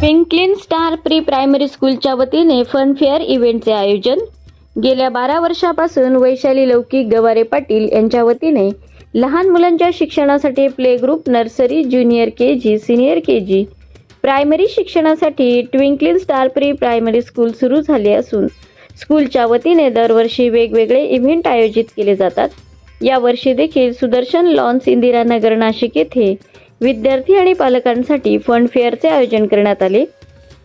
ट्विंकलिन star pre primary स्कूलच्या वतीने fun fair इव्हेंटचे आयोजन. गेल्या बारा वर्षापासून वैशाली लौकिक गवारे पाटील यांच्या वतीने लहान मुलांच्या शिक्षणासाठी play group nursery junior K G senior K G. Primary शिक्षणासाठी twinkling star pre primary school सुरू झाले असून स्कूलच्या वतीने दरवर्षी वेगवेगळे इव्हेंट आयोजित केले जातात. यावर्षी देखील सुदर्शन लॉन्स इंदिरानगर नाशिक येथे विद्यार्थी आणि पालकांसाठी फन फेअरचे आयोजन करण्यात आले.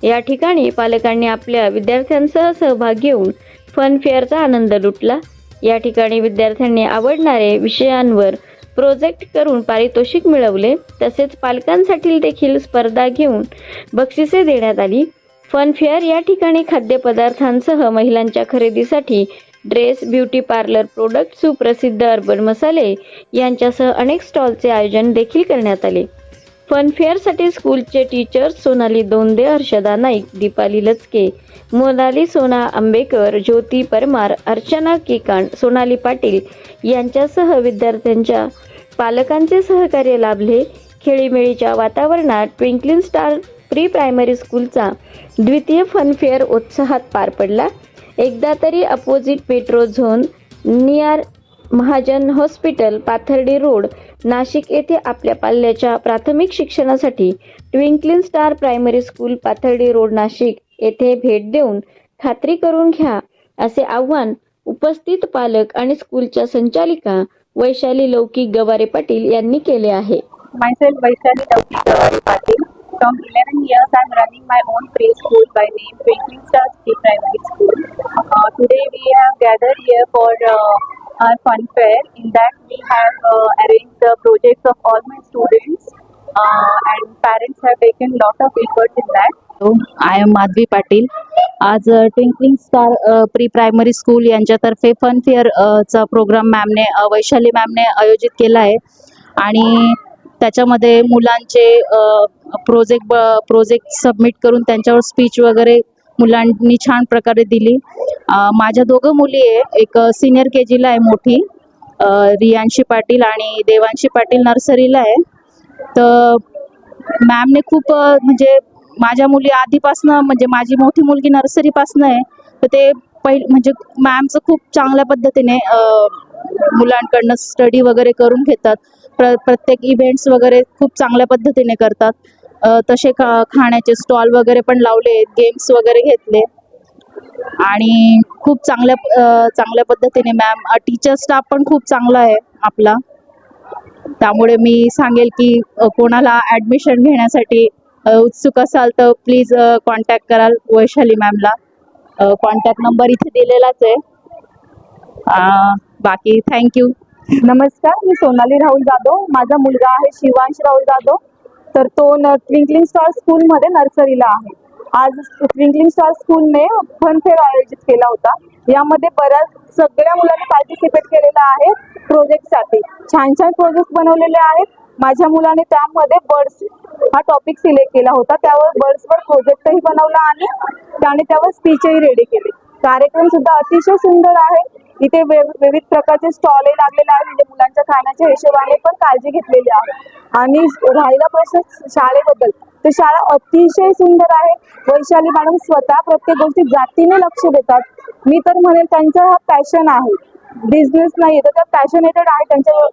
या ठिकाणी पालकांनी आपल्या विद्यार्थ्यांसह सहभाग घेऊन फन फेअरचा आनंद लुटला. या ठिकाणी विद्यार्थ्यांनी आवडणारे विषयांवर प्रोजेक्ट करून पारितोषिक मिळवले. तसेच पालकांसाठी देखील स्पर्धा घेऊन बक्षिसे देण्यात आली. फन फेअर या ठिकाणी खाद्यपदार्थांसह महिलांच्या खरेदीसाठी ड्रेस ब्युटी पार्लर प्रोडक्ट सुप्रसिद्ध अर्बन मसाले यांच्यासह अनेक स्टॉलचे आयोजन देखील करण्यात आले. फनफेअरसाठी स्कूलचे टीचर्स सोनाली दोंदे हर्षदा नाईक दीपाली लचके मोनाली सोना आंबेकर ज्योती परमार अर्चना केकांड सोनाली पाटील यांच्यासह विद्यार्थ्यांच्या पालकांचे सहकार्य लाभले. खेळीमेळीच्या वातावरणात ट्विंकलिंग स्टार प्री प्रायमरी स्कूलचा द्वितीय फनफेअर उत्साहात पार पडला. एकदा तरी opposite metro zone near Mahajan hospital Pathardi road Nashik येथे आपल्या पाल्याच्या प्राथमिक शिक्षणासाठी twinkling star primary school Pathardi road Nashik येथे भेट देऊन खात्री करून घ्या असे आव्हान उपस्थित पालक आणि स्कूलच्या संचालिका वैशाली लौकिक गवारे पाटील यांनी केले आहे. Vaishali Laukik Gaware Patil. From 11 years, I'm running my own preschool by name Twinkling Stars Pre Primary School. Uh, today, we have gathered here for uh, our fun fair. In that, we have uh, arranged the projects of all my students, uh, and parents have taken lot of effort in that. I am Madhavi Patil आज twinkling star pre primary school यांच्यातर्फे fun fair चा programme मॅमने वैशाली मॅमने आयोजित केला आहे आणि त्याच्यामध्ये मुलांचे प्रोजेक्ट प्रोजेक्ट सबमिट करून त्यांच्यावर स्पीच वगैरे मुलांनी छान प्रकारे दिली. माझ्या दोघं मुली आहे. एक सिनियर के जीला आहे मोठी रियांशी पाटील आणि देवांशी पाटील नर्सरीला आहे. तर मॅमने खूप म्हणजे माझ्या मुली आधीपासनं म्हणजे माझी मोठी मुलगी नर्सरीपासनं आहे. तर ते पहि म्हणजे मॅमचं खूप चांगल्या पद्धतीने मुलांकडनं स्टडी वगैरे करून घेतात. प्र प्रत्येक इव्हेंट्स वगैरे खूप चांगल्या पद्धतीने करतात. तसे खा खाण्याचे स्टॉल वगैरे पण लावले गेम्स वगैरे घेतले. आणि खूप चांगल्या चांगल्या पद्धतीने मॅम टीचर स्टाफ पण खूप चांगला आहे आपला. त्यामुळे मी सांगेल की कोणाला ॲडमिशन घेण्यासाठी उत्सुक असाल तर प्लीज कॉन्टॅक्ट कराल वैशाली मॅमला कॉन्टॅक्ट नंबर इथे दिलेलाच आहे. बाकी थँक्यू नमस्कार मी सोनाली राहुल जाधव. माझा मुलगा आहे शिवांश राहुल जाधव. तर तो न ट्विंकलिंग स्टार स्कूलमध्ये नर्सरीला आहे. आज ट्विंकलिंग स्टार स्कूलने फन फेअर आयोजित केला होता. यामध्ये बऱ्याच सगळ्या मुलांनी पार्टिसिपेट केलेला आहे प्रोजेक्टसाठी छान छान प्रोजेक्ट बनवलेले आहेत. माझ्या मुलाने त्यामध्ये बर्ड्स हा टॉपिक सिलेक्ट केला होता. त्यावर बर्ड्सवर प्रोजेक्टही बनवला आणि त्याने त्यावर स्पीचही रेडी केली. कार्यक्रम सुद्धा अतिशय सुंदर आहे. इथे वे- विविध प्रकारचे स्टॉल लागलेले आहेत. म्हणजे मुलांच्या खाण्याच्या हिशोबाने पण काळजी घेतलेली आहे. आणि राहिला प्रश्न शाळेबद्दल. तर शाळा अतिशय सुंदर आहे. वैशाली मॅडम स्वतः प्रत्येक गोष्टी जातीने लक्ष देतात. मी तर म्हणेल त्यांचा हा पॅशन आहे. बिझनेस नाही तर त्या पॅशनेटेड आहे. त्यांच्या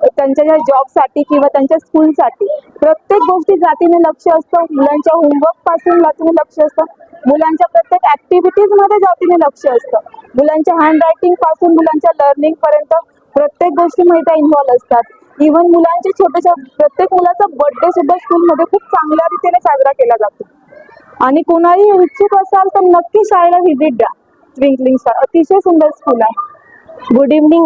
त्यांच्या ज्या जॉबसाठी किंवा त्यांच्या स्कूलसाठी प्रत्येक गोष्टी जातीने लक्ष असतं. मुलांच्या होमवर्कपासून जातीने लक्ष असतं. मुलांच्या प्रत्येक ऍक्टिव्हिटीजमध्ये जातीने लक्ष असतं. मुलांच्या हँड रायटिंगपासून मुलांच्या लर्निंग पर्यंत प्रत्येक गोष्टीमध्ये त्या इन्व्हॉल्व असतात. इव्हन मुलांचे छोटेशा प्रत्येक मुलाचा बर्थडे सुद्धा स्कूलमध्ये खूप चांगल्या रीतीने साजरा केला जातो. आणि कोणाही उत्सुक असाल तर नक्की शाळेला व्हिजिट द्या. ट्विंकलिंग स्टार अतिशय सुंदर स्कूल आहे. Good evening